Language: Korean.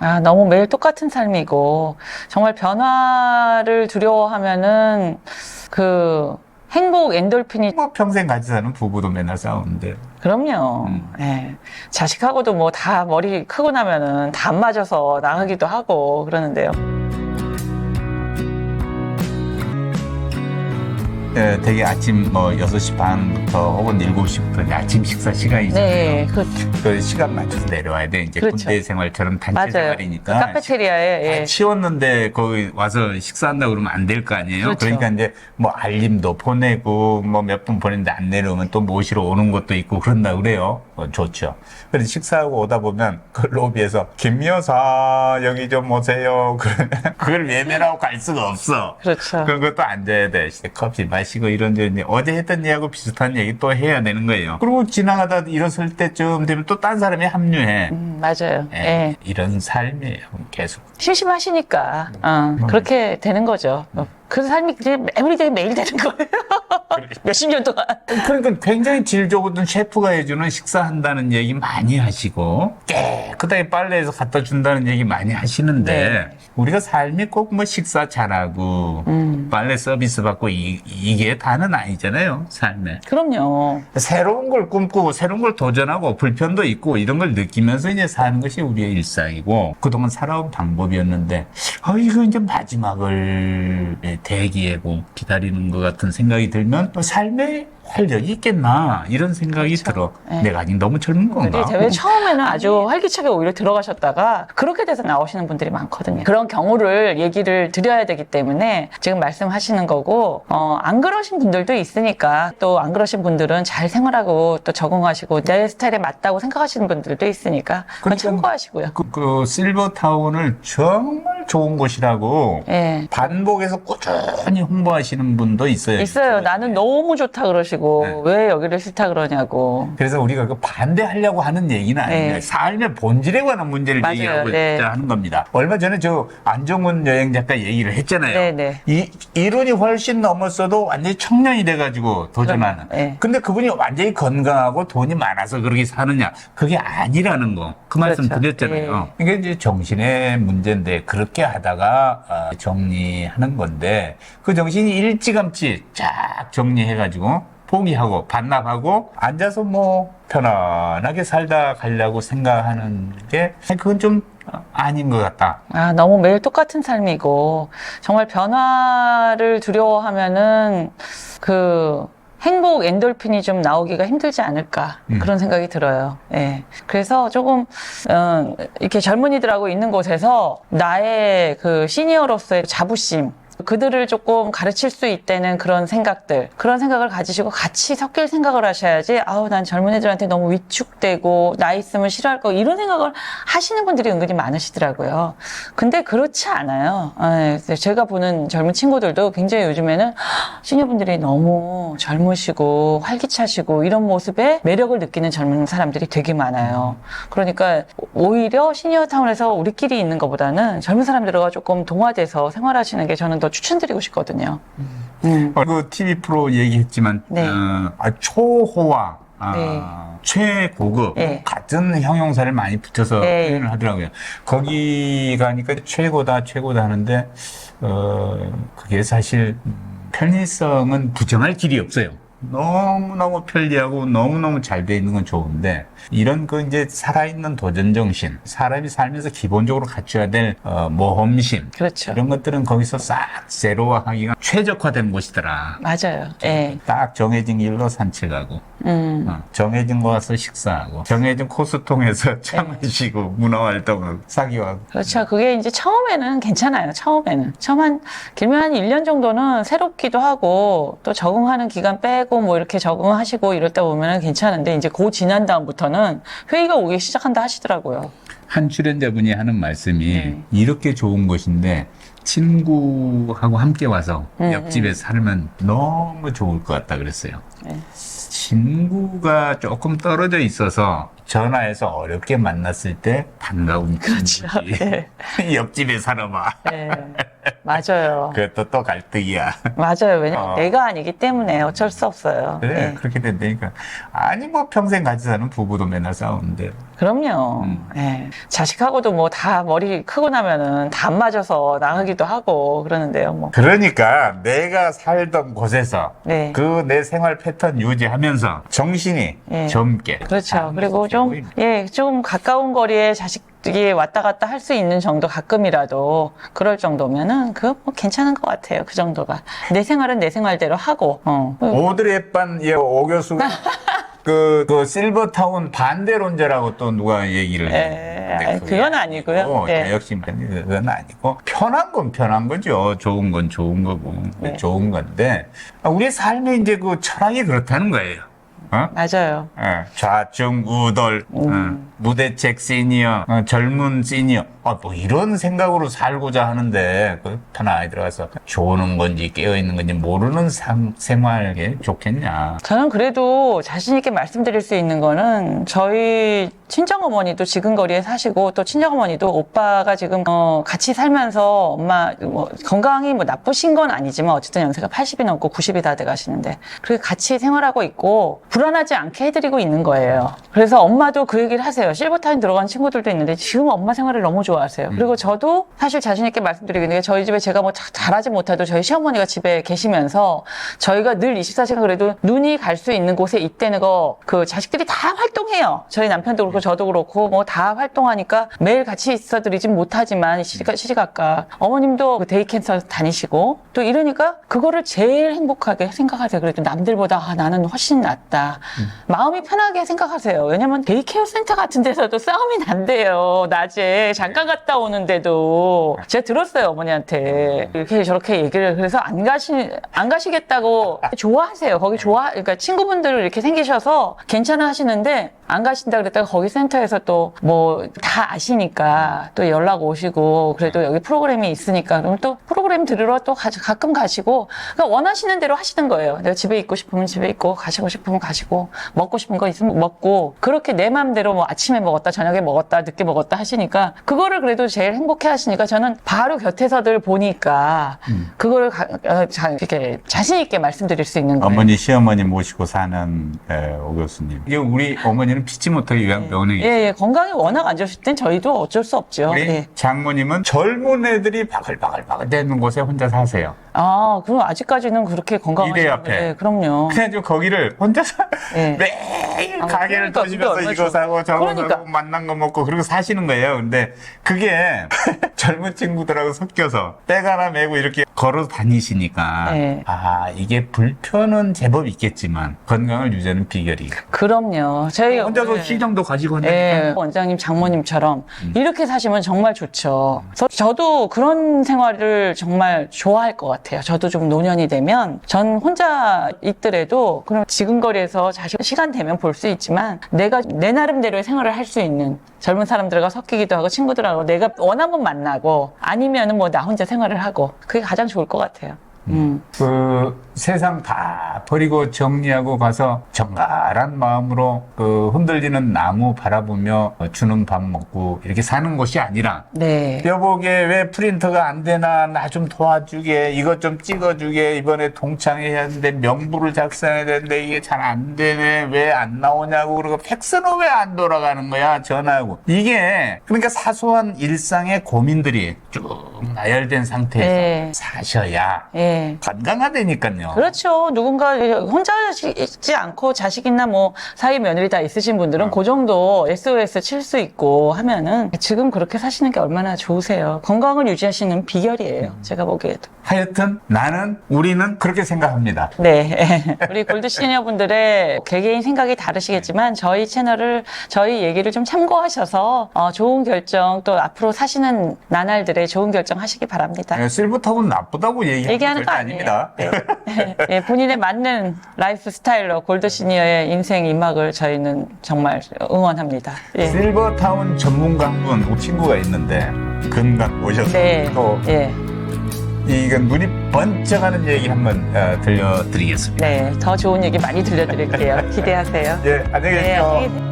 아, 너무 매일 똑같은 삶이고, 정말 변화를 두려워하면은, 그, 행복 엔돌핀이, 뭐 평생 같이 사는 부부도 맨날 싸우는데 그럼요. 음. 예. 자식하고도 뭐 다 머리 크고 나면은 다 안 맞아서 나가기도 하고 그러는데요. 예, 되게 아침 뭐 6시 반부터 혹은 7시부터 아침 식사 시간이잖아요. 네, 그, 그 시간 맞춰서 내려와야 돼. 이제 그렇죠. 군대 생활처럼 단체 맞아요. 그 생활이니까. 카페테리아에, 예. 다 치웠는데 거기 와서 식사한다 그러면 안 될 거 아니에요. 그렇죠. 그러니까 이제 뭐 알림도 보내고 뭐 몇 분 보냈는데 안 내려오면 또 모시러 오는 것도 있고 그런다 그래요. 어, 좋죠. 그래서 식사하고 오다 보면 그 로비에서 김 여사 여기 좀 오세요. 그러면 그걸 외면하고 갈 수가 없어. 그렇죠. 그런 것도 앉아야 돼. 커피 마시 고 이런저런. 어제 했던 얘기하고 비슷한 얘기 또 해야 되는 거예요. 그리고 지나가다 일어설 때쯤 되면 또 딴 사람이 합류해. 음, 맞아요. 예, 예. 이런 삶이에요. 계속. 심심하시니까, 음. 어, 그렇게 되는 거죠. 어, 그 삶이 그냥 에브리데이 매일 되는 거예요. 몇십 년 동안. 그러니까 굉장히 질 좋은 셰프가 해주는 식사한다는 얘기 많이 하시고 깨끗하게 빨래해서 갖다 준다는 얘기 많이 하시는데 네. 우리가 삶이 꼭 뭐 식사 잘하고 음. 빨래 서비스 받고 이, 이게 다는 아니잖아요 삶에 그럼요. 새로운 걸 꿈꾸고 새로운 걸 도전하고 불편도 있고 이런 걸 느끼면서 이제 사는 것이 우리의 일상이고 그동안 살아온 방법이었는데 어 이거 이제 마지막을 대기하고 기다리는 것 같은 생각이 들면 또 삶에 활력이 있겠나 이런 생각이 들어 네. 내가 아직 너무 젊은 건가 대회 처음에는 아주 활기차게 오히려 들어가셨다가 그렇게 돼서 나오시는 분들이 많거든요. 그런 경우를 얘기를 드려야 되기 때문에 지금 말씀 하시는 거고 어, 안 그러신 분들도 있으니까 또 안 그러신 분들은 잘 생활하고 또 적응하시고 내 스타일에 맞다고 생각하시는 분들도 있으니까 그건 그러니까 참고하시고요. 그, 그 실버타운을 정말 좋은 곳이라고 예. 반복해서 꾸준히 홍보하시는 분도 있어요 있어요. 나는 너무 좋다 그러시고 네. 왜 여기를 싫다 그러냐고. 그래서 우리가 그 반대하려고 하는 얘기는 아니에요. 네. 삶의 본질에 관한 문제를 맞아요. 얘기하고 네. 하는 겁니다. 얼마 전에 저 안정훈 여행 작가 얘기를 했잖아요. 네, 네. 이 이론이 훨씬 넘었어도 완전히 청년이 돼가지고 도전하는. 네. 근데 그분이 완전히 건강하고 돈이 많아서 그렇게 사느냐? 그게 아니라는 거. 그 말씀 그렇죠. 드렸잖아요. 이게 이제 정신의 문제인데 그렇 게 하다가 어, 정리하는 건데 그 정신이 일찌감치 쫙 정리해가지고 포기하고 반납하고 앉아서 뭐 편안하게 살다 가려고 생각하는 게 그건 좀 아닌 것 같다. 아, 너무 매일 똑같은 삶이고, 정말 변화를 두려워하면은, 그, 행복 엔돌핀이 좀 나오기가 힘들지 않을까 음. 그런 생각이 들어요. 예. 그래서 조금 어, 이렇게 젊은이들하고 있는 곳에서 나의 그 시니어로서의 자부심 그들을 조금 가르칠 수 있다는 그런 생각들 그런 생각을 가지시고 같이 섞일 생각을 하셔야지 아우 난 젊은이들한테 너무 위축되고 나 있으면 싫어할 거 이런 생각을 하시는 분들이 은근히 많으시더라고요. 근데 그렇지 않아요. 예, 제가 보는 젊은 친구들도 굉장히 요즘에는 시니어분들이 너무 젊으시고 활기차시고 이런 모습에 매력을 느끼는 젊은 사람들이 되게 많아요. 그러니까 오히려 시니어 타운에서 우리끼리 있는 것보다는 젊은 사람들과 조금 동화돼서 생활하시는 게 저는 더 추천드리고 싶거든요. 음. 어, 그 TV 프로 얘기했지만 네. 어, 아, 초호화 아, 네. 최고급 네. 같은 형용사를 많이 붙여서 네. 표현을 하더라고요. 거기 가니까 최고다 최고다 하는데 어, 그게 사실 음, 편의성은 부정할 길이 없어요. 너무너무 편리하고 너무너무 잘 돼 있는 건 좋은데 이런 그 이제 살아있는 도전 정신 사람이 살면서 기본적으로 갖춰야 될 어, 모험심 그렇죠. 이런 것들은 거기서 싹 제로화하기가 최적화된 곳이더라. 맞아요. 예. 딱 정해진 길로 산책하고 음. 어, 정해진 거 와서 식사하고 정해진 코스 통해서 차 마시고 문화활동하고 사기하고 그렇죠. 그게 이제 처음에는 괜찮아요. 처음에는. 처음 한, 길면 한 1년 정도는 새롭기도 하고, 또 적응하는 기간 빼고, 뭐 이렇게 적응하시고 이럴 때 보면은 괜찮은데, 이제 그 지난 다음부터는 회의가 오기 시작한다 하시더라고요. 한 출연자분이 하는 말씀이 네. 이렇게 좋은 곳인데 친구하고 함께 와서 음, 옆집에 살면 너무 좋을 것 같다 그랬어요. 네. 친구가 조금 떨어져 있어서 전화해서 어렵게 만났을 때 반가운 그렇죠. 친구지. 예. 옆집에 사람아. 네. 맞아요. 그것도 또 갈등이야. 맞아요. 왜냐면 어. 내가 아니기 때문에 어쩔 수 없어요. 그래 예. 그렇게 된다니까. 아니 뭐 평생 같이 사는 부부도 맨날 싸우는데. 그럼요. 음. 예. 자식하고도 뭐 다 머리 크고 나면은 다 안 맞아서 나가기도 하고 그러는데요. 뭐. 그러니까 내가 살던 곳에서 네. 그내 생활 패턴 유지하면서 정신이 예. 젊게. 그렇죠. 그리고 좀. 예, 좀 가까운 거리에 자식들이 왔다 갔다 할 수 있는 정도 가끔이라도 그럴 정도면은 그거 뭐 괜찮은 것 같아요. 그 정도가. 내 생활은 내 생활대로 하고, 어. 오드리 헵반 예, 오 교수가 그, 그 실버타운 반대론자라고 또 누가 얘기를 예, 했는데 그게 그건 아니고요. 아니고 예. 자격심 때문에 그건 아니고 편한 건 편한 거죠. 좋은 건 좋은 거고 네. 좋은 건데 우리 삶의 이제 그 철학이 그렇다는 거예요. 어? 맞아요. 예, 좌충 우돌, 음. 어, 무대책 시니어, 어, 젊은 시니어, 아, 뭐 이런 생각으로 살고자 하는데 그 편안하게 들어가서 조는 건지 깨어 있는 건지 모르는 삶, 생활이 좋겠냐? 저는 그래도 자신 있게 말씀드릴 수 있는 거는 저희 친정어머니도 지금 거리에 사시고 또 친정어머니도 오빠가 지금 어, 같이 살면서 엄마 뭐 건강이 뭐 나쁘신 건 아니지만 어쨌든 연세가 80이 넘고 90이 다 돼 가시는데 그렇게 같이 생활하고 있고 불안하지 않게 해드리고 있는 거예요. 그래서 엄마도 그 얘기를 하세요. 실버타임 들어간 친구들도 있는데 지금 엄마 생활을 너무 좋아 하세요. 그리고 저도 사실 자신 있게 말씀드리는 게 저희 집에 제가 뭐 자- 잘하지 못해도 저희 시어머니가 집에 계시면서 저희가 늘 24시간 그래도 눈이 갈 수 있는 곳에 있다는 거 그 자식들이 다 활동해요. 저희 남편도 그렇고 저도 그렇고 뭐 다 활동하니까 매일 같이 있어드리진 못하지만 시집, 시집갈까 어머님도 그 데이 캔서 다니시고 또 이러니까 그거를 제일 행복하게 생각하세요. 그래도 남들보다 아, 나는 훨씬 낫다. 마음이 편하게 생각하세요. 왜냐면 데이케어 센터 같은 데서도 싸움이 난대요. 낮에 잠깐 갔다 오는데도 제가 들었어요 어머니한테 이렇게 저렇게 얘기를 그래서 안 가시 안 가시겠다고 좋아하세요. 거기 좋아 그러니까 친구분들 이렇게 생기셔서 괜찮아 하시는데 안 가신다 그랬다가 거기 센터에서 또 뭐 다 아시니까 또 연락 오시고 그래도 여기 프로그램이 있으니까 그럼 또 프로그램 들으러 또 가, 가끔 가시고 그러니까 원하시는 대로 하시는 거예요. 내가 집에 있고 싶으면 집에 있고 가시고 싶으면 가시고 먹고 싶은 거 있으면 먹고 그렇게 내 마음대로 뭐 아침에 먹었다 저녁에 먹었다 늦게 먹었다 하시니까 그거를 그래도 제일 행복해 하시니까 저는 바로 곁에서 들 보니까 그거를 가, 어, 자, 이렇게 자신 있게 말씀드릴 수 있는 거예요. 어머니 시어머니 모시고 사는 에, 오 교수님. 이게 우리 어머니는 피치 못하게 요양병원에 예, 예, 건강이 워낙 안 좋으실 땐 저희도 어쩔 수 없죠. 우리 예. 장모님은 젊은 애들이 바글바글바글 되는 곳에 혼자 사세요. 아, 그럼 아직까지는 그렇게 건강하신 이대 앞에. 예, 그럼요. 그래가지고 거기를 혼자서 예. 매일 아, 가게를 그러니까 그게 얼마나 이거 좋- 사고 저거 그러니까. 사고 만난 거 먹고 그리고 사시는 거예요. 근데 그게 젊은 친구들하고 섞여서 백 하나 메고 이렇게 걸어 다니시니까 네. 아 이게 불편은 제법 있겠지만 건강을 유지하는 비결이 그럼요. 저희 혼자서 예. 시정도 가시고 예, 하니까 원장님, 장모님처럼 음. 이렇게 사시면 정말 좋죠. 그래서 저도 그런 생활을 정말 좋아할 것 같아요. 저도 좀 노년이 되면 전 혼자 있더라도 그럼 지금 거리에서 자식 시간 되면 볼 수 있지만 내가 내 나름대로의 생활을 할 수 있는 젊은 사람들과 섞이기도 하고 친구들하고 내가 원하면 만나고 아니면은 뭐 나 혼자 생활을 하고 그게 가장 좋을 것 같아요. 음. 그 세상 다 버리고 정리하고 가서 정갈한 마음으로 그 흔들리는 나무 바라보며 주는 밥 먹고 이렇게 사는 곳이 아니라 네. 여보게 왜 프린터가 안 되나 나 좀 도와주게 이것 좀 찍어주게 이번에 동창회해야 하는데 명부를 작성해야 되는데 이게 잘 안 되네 왜 안 나오냐고 그러고 팩스는 왜 안 돌아가는 거야 전화하고 이게 그러니까 사소한 일상의 고민들이 쭉 나열된 상태에서 네. 사셔야 예. 건강하다니까요. 그렇죠. 누군가 혼자 있지 않고 자식이나 뭐 사위 며느리 다 있으신 분들은 어. 그 정도 SOS 칠 수 있고 하면은 지금 그렇게 사시는 게 얼마나 좋으세요. 건강을 유지하시는 비결이에요. 음. 제가 보기에도. 하여튼 나는 우리는 그렇게 생각합니다. 네. 우리 골드 시니어 분들의 개개인 생각이 다르시겠지만 저희 채널을 저희 얘기를 좀 참고하셔서 어, 좋은 결정 또 앞으로 사시는 나날들의 좋은 결정 하시기 바랍니다. 네, 실버타운 나쁘다고 얘기하는, 얘기하는 절대 거 아니에요. 아닙니다. 네. 예, 본인에 맞는 라이프 스타일로 골드 시니어의 인생 이막을 저희는 정말 응원합니다. 예. 실버타운 전문가 한 분, 우리 친구가 있는데, 근각 오셔서 네. 또, 예. 이건 눈이 번쩍하는 얘기 한번 어, 들려드리겠습니다. 네. 더 좋은 얘기 많이 들려드릴게요. 기대하세요. 예, 안녕히 네, 계세요. 안녕히 계세요.